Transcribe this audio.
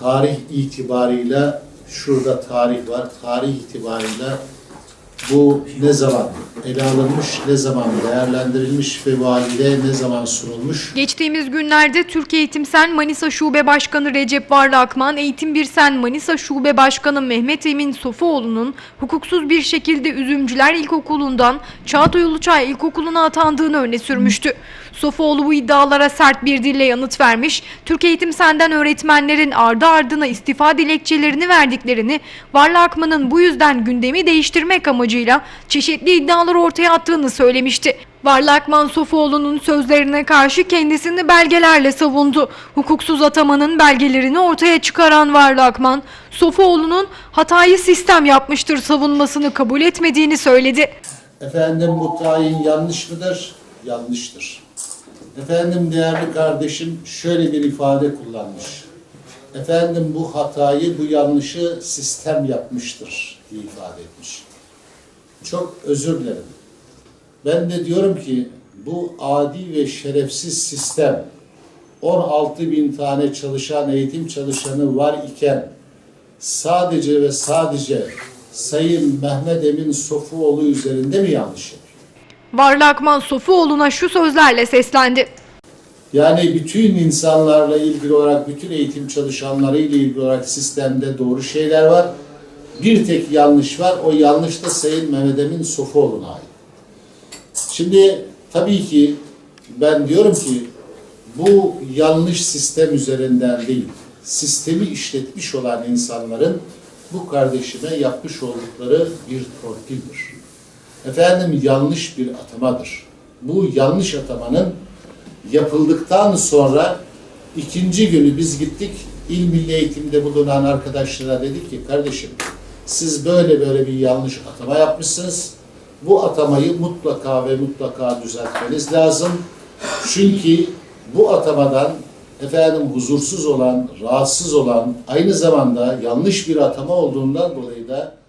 tarih itibarıyla şurada tarih var. Tarih itibarıyla bu ne zaman ele alınmış, ne zaman değerlendirilmiş ve valide ne zaman sunulmuş? Geçtiğimiz günlerde Türkiye Eğitim Sen Manisa Şube Başkanı Recep Varlı Akman, Eğitim Bir Sen Manisa Şube Başkanı Mehmet Emin Sofuoğlu'nun hukuksuz bir şekilde Üzümcüler İlkokulu'ndan Çağatay Uluçay İlkokulu'na atandığını öne sürmüştü. Sofuoğlu bu iddialara sert bir dille yanıt vermiş, Türkiye Eğitim Sen'den öğretmenlerin ardı ardına istifa dilekçelerini verdiklerini, Varlı Akman'ın bu yüzden gündemi değiştirmek amacıyla çeşitli iddialar ortaya attığını söylemişti. Varlı Akman Sofuoğlu'nun sözlerine karşı kendisini belgelerle savundu. Hukuksuz atamanın belgelerini ortaya çıkaran Varlı Akman, Sofuoğlu'nun hatayı sistem yapmıştır savunmasını kabul etmediğini söyledi. Efendim bu tayin yanlış mıdır? Yanlıştır. Efendim değerli kardeşim şöyle bir ifade kullanmış. Efendim bu hatayı, bu yanlışı sistem yapmıştır diye ifade etmiş. Çok özür dilerim. Ben de diyorum ki bu adi ve şerefsiz sistem 16 bin tane çalışan, eğitim çalışanı var iken sadece ve sadece Sayın Mehmet Emin Sofuoğlu üzerinde mi yanlış yapıyor? Varlı Akman Sofuoğlu'na şu sözlerle seslendi. Yani bütün insanlarla ilgili olarak, bütün eğitim çalışanları ile ilgili olarak sistemde doğru şeyler var. Bir tek yanlış var. O yanlış da Sayın Mehmet Emin Sofuoğlu'na ait. Şimdi tabii ki ben diyorum ki bu yanlış sistem üzerinden değil, sistemi işletmiş olan insanların bu kardeşime yapmış oldukları bir torpildir. Efendim yanlış bir atamadır. Bu yanlış atamanın yapıldıktan sonra ikinci günü biz gittik İl Milli Eğitim'de bulunan arkadaşlara dedik ki kardeşim siz böyle böyle bir yanlış atama yapmışsınız. Bu atamayı mutlaka ve mutlaka düzeltmeniz lazım. Çünkü bu atamadan efendim huzursuz olan, rahatsız olan, aynı zamanda yanlış bir atama olduğundan dolayı da